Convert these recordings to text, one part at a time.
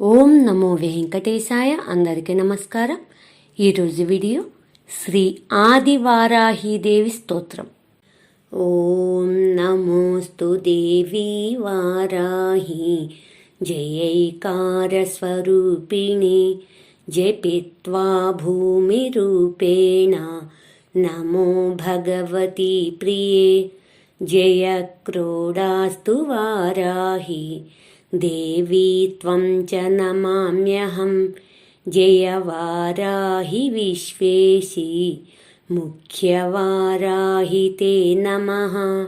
ఓం నమో వెంకటేశాయ అందరికీ నమస్కారం. ఈరోజు వీడియో శ్రీ ఆదివారాహీదేవి స్తోత్రం. ఓం నమోస్తు దేవి వారాహి జయైకార స్వరూపిణి జపిత్వా భూమిరూపేణ నమో భగవతి ప్రియే జయ క్రోడాస్తు వారాహి देवी त्वं च नमाम्यहं। जयवाराहि विश्वेशि मुख्यवाराहि ते नमः।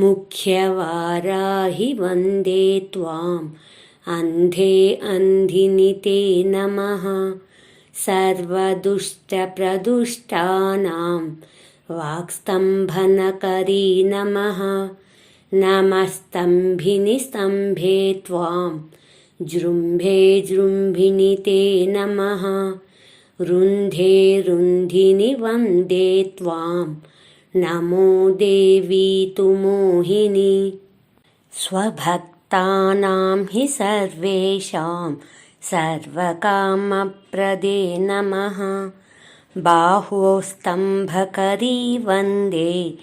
मुख्यवाराहि वन्दे त्वाम् अन्धे अन्धिनि ते नमः। सर्वदुष्टप्रदुष्टानां वाक्स्तम्भनकरी नमः नमस्तम्भिनि स्तम्भे त्वां। जृम्भे जृम्भिनि ते नमः। रुन्धे रुन्धिनि वन्दे त्वां। नमो देवी तु मोहिनी। स्वभक्तानां हि सर्वेषां सर्वकामप्रदे नमः। बाह्वोस्तम्भकरी वन्दे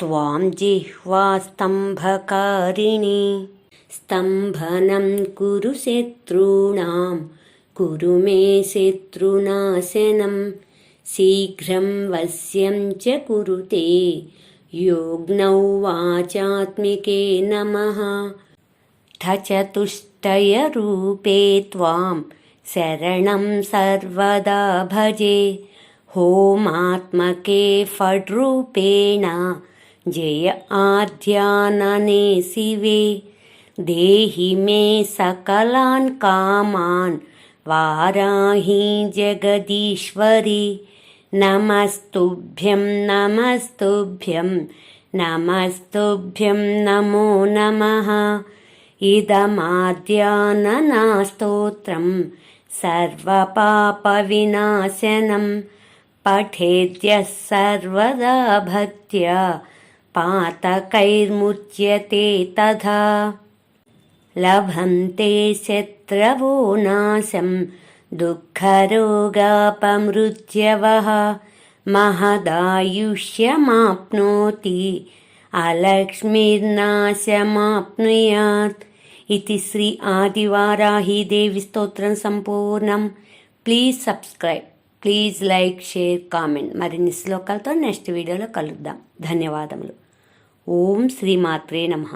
त्वां जिह्वास्तम्भकारिणी स्तम्भनं कुरु शत्रूणां कुरु मे शत्रुनाशनं। शीघ्रं वश्यं च कुरुते योग्नौ वाचात्मिके नमः। ठचतुष्टयरूपे त्वां शरणं सर्वदा भजे होमात्मके फड्रूपेण जय आध्यानने शिवे। देहि मे सकलान् कामान्। वाराहि जगदीश्वरि। नमस्तुभ्यं नमस्तुभ्यं नमस्तुभ्यं नमो नमः। इदमाद्याननास्तोत्रं सर्वपापविनाशनं पठेद्यः सर्वदा भक्त्या पातकैर्मुच्यते तथा लभन्ते शत्रवो नाशं दुःखरोगापमृत्यवः महदायुष्यमाप्नोति अलक्ष्मीर्नाशमाप्नुयात् इति श्री आदिवाराहीदेवी స్తోత్రం సంపూర్ణం please subscribe please like share comment మరిన్ని శ్లోకాలతో నెక్స్ట్ వీడియోలో కలుద్దాం ధన్యవాదములు ఓం శ్రీమాత్రే నమ.